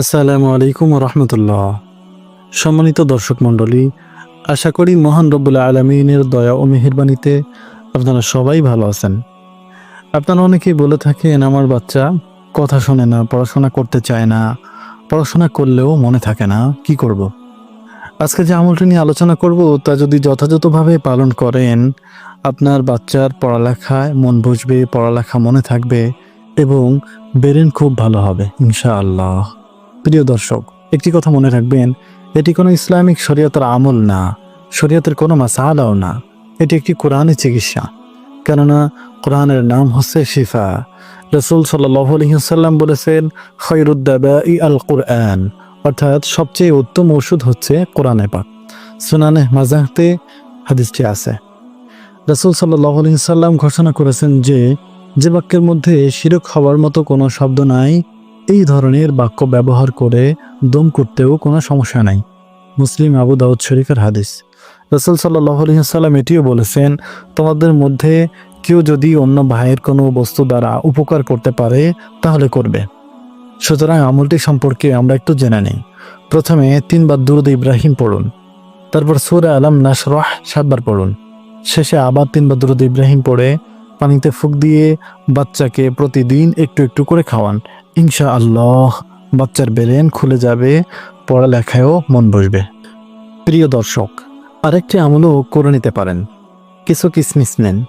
আসসালামু আলাইকুম রহমতুল্লাহ সম্মানিত দর্শক মণ্ডলী, আশা করি মহান রব্বুল আলমিনের দয়া ও মেহেরবানিতে আপনারা সবাই ভালো আছেন। আপনারা অনেকেই বলে থাকেন, আমার বাচ্চা কথা শোনে না, পড়াশোনা করতে চায় না, পড়াশোনা করলেও মনে থাকে না, কি করব। আজকে যে আমলটি নিয়ে আলোচনা করব, তা যদি যথাযথভাবে পালন করেন, আপনার বাচ্চার পড়ালেখায় মন বসবে, পড়ালেখা মনে থাকবে এবং বেরেন খুব ভালো হবে, ইনশাআল্লাহ। প্রিয় দর্শক, একটি কথা মনে রাখবেন, এটি কোনো ইসলামিক শরীয়তের আমল না, শরীয়তের কোনো মাসালাও না, এটি একটি কোরআনের চিকিৎসা। কেননা কোরআনের নাম হচ্ছে শিফা। রসুল সাল্লাহ বলেছেন ই আল কোরআন, অর্থাৎ সবচেয়ে উত্তম ওষুধ হচ্ছে কোরআনে পাক। সুনানে মাজাহতে হাদিসটি আছে। রসুল সাল্লাহ আলহিহাল্লাম ঘোষণা করেছেন যে যে বাক্যের মধ্যে শিরক হওয়ার মতো কোনো শব্দ নাই এই ধরনের বাক্য ব্যবহার করে দম করতেও কোনো সমস্যা নাই। মুসলিম আবু দাউদ শরীফের হাদিস। রসুল সাল্লাহ এটিও বলেছেন, তোমাদের মধ্যে কেউ যদি অন্য ভাইয়ের কোনো বস্তু দ্বারা উপকার করতে পারে, তাহলে করবে। সুতরাং আমলটি সম্পর্কে আমরা একটু জেনে নিই। প্রথমে তিনবার দুরুদ ইব্রাহিম পড়ুন, তারপর সুরে আলম নাসরহ সাতবার পড়ুন। শেষে আবার তিনবার দুরুদ ইব্রাহিম পড়ে, পানিতে ফুক দিয়ে বাচ্চাকে প্রতিদিন একটু একটু করে খাওয়ান। ইনশা আল্লাহ বাচ্চার বেরেন খুলে যাবে, পড়ালেখায়ও মন বসবে। প্রিয় দর্শক, আরেকটি আমলও করে নিতে পারেন। কিছু কিসমিস নেন।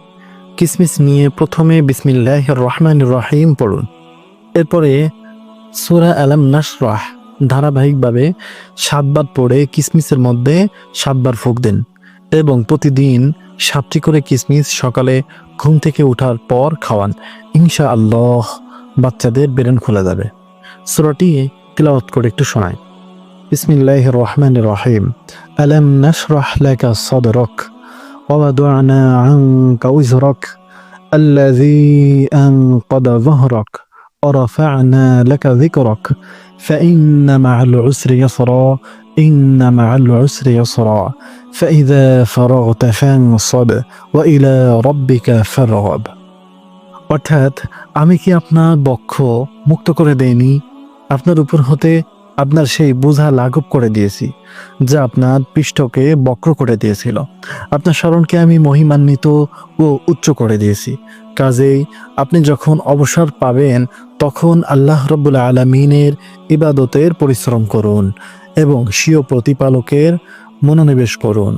কিসমিস নিয়ে প্রথমে বিসমিল্লাহ রহমান রহিম পড়ুন। এরপরে সুরা আলাম নাসরাহ ধারাবাহিকভাবে সাতবার পড়ে কিসমিসের মধ্যে সাতবার ফুক দিন এবং প্রতিদিন সাতটি করে কিসমিস সকালে ঘুম থেকে ওঠার পর খাওয়ান। ইনশা আল্লাহ বাচ্চাদের বেরেন খোলা যাবে সুরাটি তিলাওয়াত করে একটু শোনায় বিসমিল্লাহ রহমান রহিম আলম নাশরাহ লাকা সাদরক ووضعنا عنك وزرك الذي أنقض ظهرك ورفعنا لك ذكرك فإن مع العسر يسرا إن مع العسر يسرا فإذا فرغت فانصب وإلى ربك فارغب অর্থাৎ আমি কি আপনার বক্ষ মুক্ত করে দেইনি? আপনার উপর হতে আপনার সেই বোঝা লাঘব করে দিয়েছি, যা আপনার পৃষ্ঠকে বক্র করে দিয়েছিল। আপনার স্মরণকে আমি মহিমান্বিত ও উচ্চ করে দিয়েছি। কাজেই আপনি যখন অবসর পাবেন, তখন আল্লাহ রব্বুল আলমিনের ইবাদতের পরিশ্রম করুন এবং স্বীয় প্রতিপালকের মনোনিবেশ করুন।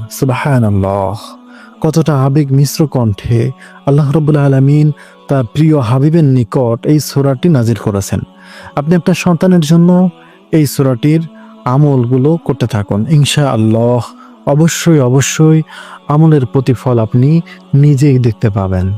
আল্লাহ কতটা আবেগ মিশ্র কণ্ঠে আল্লাহ রব্বুল আলমিন তার প্রিয় হাবিবের নিকট এই সোরাটি নাজির করেছেন। আপনি আপনার সন্তানের জন্য এই সোরাটির আমলগুলো করতে থাকুন। ইনশা আল্লাহ অবশ্যই অবশ্যই আমলের প্রতিফল আপনি নিজেই দেখতে পাবেন।